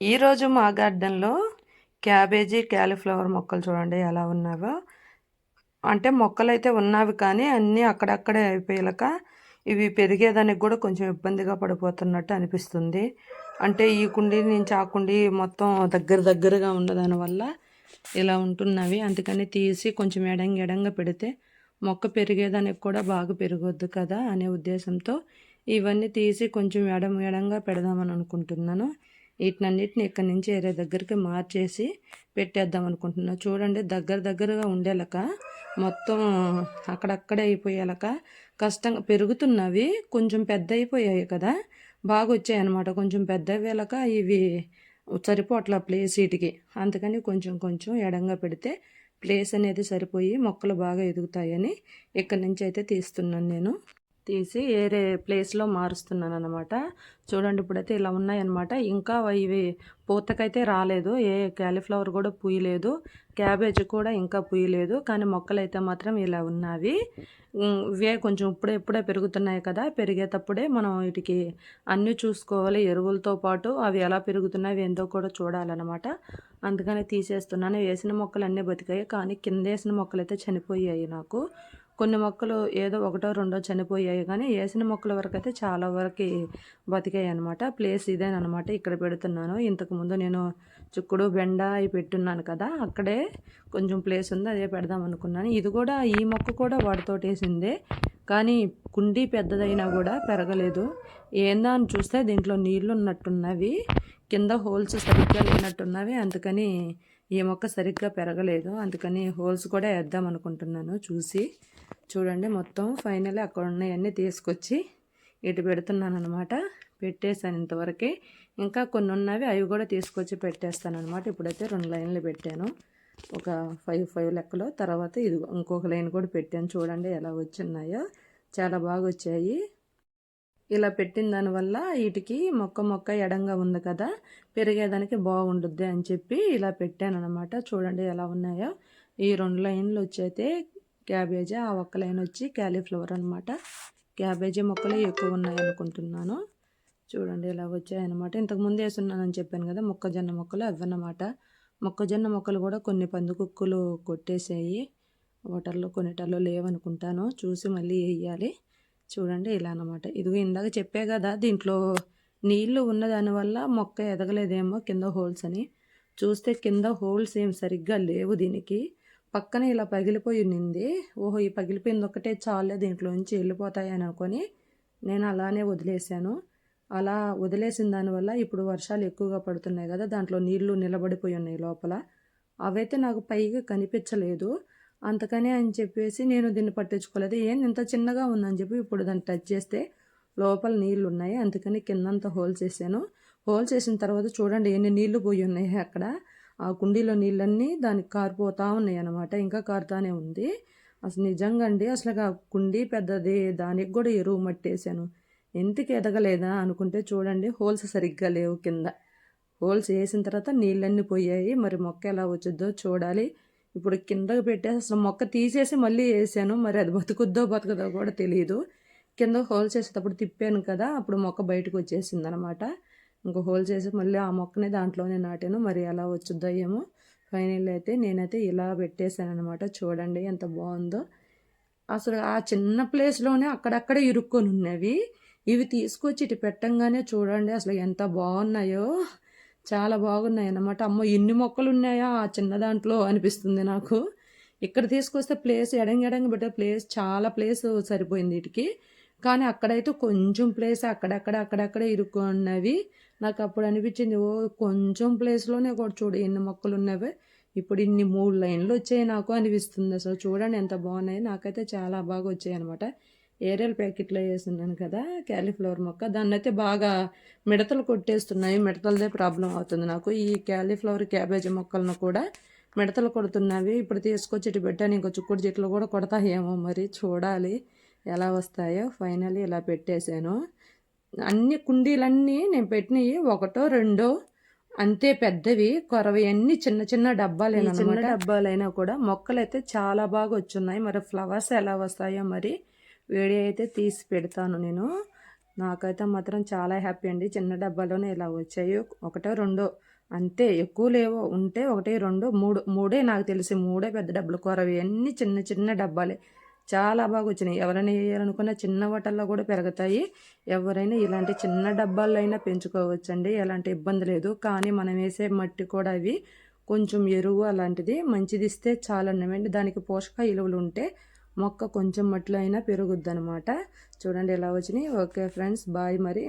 ఈరోజు మా గార్డెన్లో క్యాబేజీ క్యాలీఫ్లవర్ మొక్కలు చూడండి ఎలా ఉన్నావో. అంటే మొక్కలు అయితే ఉన్నవి కానీ అన్నీ అక్కడక్కడే అయిపోయాక ఇవి పెరిగేదానికి కూడా కొంచెం ఇబ్బందిగా పడిపోతున్నట్టు అనిపిస్తుంది. అంటే ఈ కుండీ నుంచి ఆ కుండీ మొత్తం దగ్గర దగ్గరగా ఉండదాని వల్ల ఇలా ఉంటున్నవి. అందుకని తీసి కొంచెం ఎడంగా ఎడంగా పెడితే మొక్క పెరిగేదానికి కూడా బాగా పెరగొద్దు కదా అనే ఉద్దేశంతో ఇవన్నీ తీసి కొంచెం ఎడం ఎడంగా పెడదామని అనుకుంటున్నాను. వీటినన్నిటిని ఇక్కడి నుంచి వేరే దగ్గరికి మార్చేసి పెట్టేద్దాం అనుకుంటున్నా. చూడండి దగ్గర దగ్గరగా ఉండేలక మొత్తం అక్కడక్కడే అయిపోయేలక కష్టంగా పెరుగుతున్నవి కొంచెం పెద్ద అయిపోయాయి కదా బాగా వచ్చాయి అనమాట కొంచెం పెద్ద వేలక ఇవి సరిపోట్ల ప్లేస్ వీటికి. అందుకని కొంచెం కొంచెం ఎడంగా పెడితే ప్లేస్ అనేది సరిపోయి మొక్కలు బాగా ఎదుగుతాయని ఇక్కడి నుంచి అయితే తీస్తున్నాను నేను. తీసి వేరే ప్లేస్లో మారుస్తున్నాను అనమాట చూడండి ఇప్పుడైతే ఇలా ఉన్నాయన్నమాట. ఇంకా ఇవి పూతకైతే రాలేదు. ఏ క్యాలీఫ్లవర్ కూడా పూయలేదు. క్యాబేజ్ కూడా ఇంకా పూయలేదు. కానీ మొక్కలు అయితే మాత్రం ఇలా ఉన్నవి. ఇవే కొంచెం ఇప్పుడే ఇప్పుడే పెరుగుతున్నాయి కదా. పెరిగేటప్పుడే మనం వీటికి అన్నీ చూసుకోవాలి. ఎరువులతో పాటు అవి ఎలా పెరుగుతున్నాయి ఏందో కూడా చూడాలన్నమాట. అందుకని తీసేస్తున్నాను. వేసిన మొక్కలు అన్నీ బతికాయి. కానీ కింద వేసిన మొక్కలు అయితే చనిపోయాయి నాకు. కొన్ని మొక్కలు ఏదో ఒకటో రెండో చనిపోయాయి కానీ వేసిన మొక్కల వరకు అయితే చాలా వరకు బతికాయి అనమాట ప్లేస్ ఇదేనమాట ఇక్కడ పెడుతున్నాను. ఇంతకుముందు నేను చిక్కుడు బెండ అవి పెట్టున్నాను కదా అక్కడే కొంచెం ప్లేస్ ఉంది అదే పెడదాం అనుకున్నాను. ఇది కూడా ఈ మొక్క కూడా వాటితోటేసిందే కానీ కుండీ పెద్దదైనా కూడా పెరగలేదు. ఏందా అని చూస్తే దీంట్లో నీళ్ళు ఉన్నట్టున్నవి కింద హోల్స్ సరిగ్గా లేనట్టున్నవి అందుకని ఈ మొక్క సరిగ్గా పెరగలేదు. అందుకని హోల్స్ కూడా వేద్దాం అనుకుంటున్నాను చూసి. చూడండి మొత్తం ఫైనల్ అక్కడ ఉన్నాయన్నీ తీసుకొచ్చి ఇటు పెడుతున్నాను అనమాట పెట్టేశాను ఇంతవరకే. ఇంకా కొన్ని ఉన్నవి అవి కూడా తీసుకొచ్చి పెట్టేస్తాను అనమాట ఇప్పుడైతే రెండు లైన్లు పెట్టాను. ఒక ఫైవ్ ఫైవ్ లెక్కలో. తర్వాత ఇది ఇంకొక లైన్ కూడా పెట్టాను. చూడండి ఎలా వచ్చిన్నాయో. చాలా బాగా వచ్చాయి. ఇలా పెట్టిన దానివల్ల వీటికి మొక్క మొక్క ఎడంగా ఉంది కదా. పెరిగేదానికి బాగుండుద్ది అని చెప్పి ఇలా పెట్టాను అనమాట చూడండి ఎలా ఉన్నాయో. ఈ రెండు లైన్లు వచ్చైతే క్యాబేజీ ఆ ఒక్క లైన్ వచ్చి క్యాలీఫ్లవర్ అనమాట క్యాబేజీ మొక్కలు ఎక్కువ ఉన్నాయనుకుంటున్నాను చూడండి ఇలా వచ్చాయన్నమాట ఇంతకు ముందు వేస్తున్నానని చెప్పాను కదా మొక్కజొన్న మొక్కలు అవన్నమాట మొక్కజొన్న మొక్కలు కూడా కొన్ని పందుకుక్కులు కొట్టేసాయి. వాటర్లో కొన్నిటల్లో లేవనుకుంటాను. చూసి మళ్ళీ వేయాలి. చూడండి ఇలా అనమాట ఇదిగో ఇందాక చెప్పే కదా దీంట్లో నీళ్ళు ఉన్నదానివల్ల మొక్క ఎదగలేదేమో కింద హోల్స్ అని. చూస్తే కింద హోల్స్ ఏం సరిగ్గా లేవు దీనికి. పక్కన ఇలా పగిలిపోయి ఉన్నింది ఓహో ఈ పగిలిపోయింది ఒక్కటే చాలే దీంట్లో నుంచి వెళ్ళిపోతాయి అని అనుకొని నేను అలానే వదిలేశాను. అలా వదిలేసిన దానివల్ల ఇప్పుడు వర్షాలు ఎక్కువగా పడుతున్నాయి కదా దాంట్లో నీళ్ళు నిలబడిపోయి ఉన్నాయి లోపల. అవైతే నాకు పైగా కనిపించలేదు. అంతకనే అని చెప్పేసి నేను దీన్ని పట్టించుకోలేదు. ఏం ఇంత చిన్నగా ఉందని చెప్పి ఇప్పుడు దాన్ని టచ్ చేస్తే లోపల నీళ్ళు ఉన్నాయి. అందుకని కిందంతా హోల్ చేశాను. హోల్ చేసిన తర్వాత చూడండి ఎన్ని నీళ్ళు పోయి ఉన్నాయి అక్కడ. ఆ కుండీలో నీళ్ళన్నీ దానికి కారిపోతూ ఉన్నాయి అనమాట ఇంకా కారుతానే ఉంది. అసలు నిజంగా అండి అసలు ఆ కుండీ పెద్దది దానికి కూడా ఎరువు మట్టేశాను. ఎందుకు ఎదగలేదా అనుకుంటే చూడండి హోల్స్ సరిగ్గా లేవు కింద. హోల్స్ వేసిన తర్వాత నీళ్ళన్నీ పోయాయి. మరి మొక్క ఎలా వచ్చిద్దో చూడాలి. ఇప్పుడు కిందకు పెట్టేసి అసలు మొక్క తీసేసి మళ్ళీ వేసాను. మరి అది బతుకుద్దో బతుకుదో కూడా తెలియదు కింద హోల్స్ వేసేటప్పుడు తిప్పాను కదా అప్పుడు మొక్క బయటకు వచ్చేసింది అనమాట ఇంకో హోల్ చేసి మళ్ళీ ఆ మొక్కనే దాంట్లోనే నాటాను. మరి ఎలా వచ్చుద్దో ఏమో. ఫైనల్ అయితే నేనైతే ఇలా పెట్టేశాను అనమాట చూడండి ఎంత బాగుందో. అసలు ఆ చిన్న ప్లేస్లోనే అక్కడక్కడే ఇరుక్కొని ఉన్నవి. ఇవి తీసుకొచ్చి ఇటు పెట్టంగానే చూడండి అసలు ఎంత బాగున్నాయో. చాలా బాగున్నాయి అన్నమాట. అమ్మో ఎన్ని మొక్కలు ఉన్నాయా? ఆ చిన్న దాంట్లో అనిపిస్తుంది నాకు. ఇక్కడ తీసుకొస్తే ప్లేస్ ఎడంగి ఎడంగి పెట్టే ప్లేస్ చాలా ప్లేస్ సరిపోయింది వీటికి కానీ అక్కడైతే కొంచెం ప్లేస్ అక్కడక్కడ అక్కడక్కడ ఇరుక్కున్నవి నాకు అప్పుడు అనిపించింది ఓ కొంచెం ప్లేస్లోనే కూడా చూడు ఎన్ని మొక్కలు ఉన్నవి. ఇప్పుడు ఇన్ని మూడు లైన్లు వచ్చాయి నాకు అనిపిస్తుంది. అసలు చూడండి ఎంత బాగున్నాయి. నాకైతే చాలా బాగా వచ్చాయి అనమాట ఏరియల్ ప్యాకెట్లో వేస్తున్నాను కదా క్యాలీఫ్లవర్ మొక్క. దాన్ని అయితే బాగా మిడతలు కొట్టేస్తున్నాయి. మిడతలదే ప్రాబ్లం అవుతుంది నాకు. ఈ క్యాలీఫ్లవర్ క్యాబేజీ మొక్కలను కూడా మిడతలు కొడుతున్నవి. ఇప్పుడు తీసుకొచ్చి ఇటు పెట్టాను. ఇంకో చుక్కుడు చెట్లు కూడా కొడతాయేమో మరి. చూడాలి. ఎలా వస్తాయో ఫైనల్లీ ఇలా పెట్టేశాను. అన్ని కుండీలన్నీ నేను పెట్టినవి ఒకటో రెండో అంతే పెద్దవి కొరవి అన్ని చిన్న చిన్న డబ్బాలు చిన్న డబ్బాలైనా కూడా మొక్కలు అయితే చాలా బాగా వచ్చున్నాయి. మరి ఫ్లవర్స్ ఎలా వస్తాయో మరి వేడి అయితే తీసి పెడతాను నేను. నాకైతే మాత్రం చాలా హ్యాపీ అండి. చిన్న డబ్బాలోనే ఇలా వచ్చాయి. ఒకటో రెండో అంతే ఎక్కువ లేవు. ఉంటే ఒకటి రెండు మూడు మూడే నాకు తెలిసి మూడే పెద్ద డబ్బులు. కూరవి అన్నీ చిన్న చిన్న డబ్బాలే. చాలా బాగా వచ్చినాయి ఎవరైనా వేయాలనుకున్న చిన్న వాటల్లో కూడా పెరుగుతాయి. ఎవరైనా ఇలాంటి చిన్న డబ్బాల్లో అయినా పెంచుకోవచ్చండి. ఎలాంటి ఇబ్బంది లేదు. కానీ మనం వేసే మట్టి కూడా అవి కొంచెం ఎరువు అలాంటిది. మంచిది ఇస్తే ఉన్నాయండి దానికి పోషక విలువలు ఉంటే మొక్క కొంచెం మట్టిలో అయినా పెరుగుద్ది అనమాట చూడండి ఎలా వచ్చినాయి. ఓకే ఫ్రెండ్స్ బాయ్ మరి.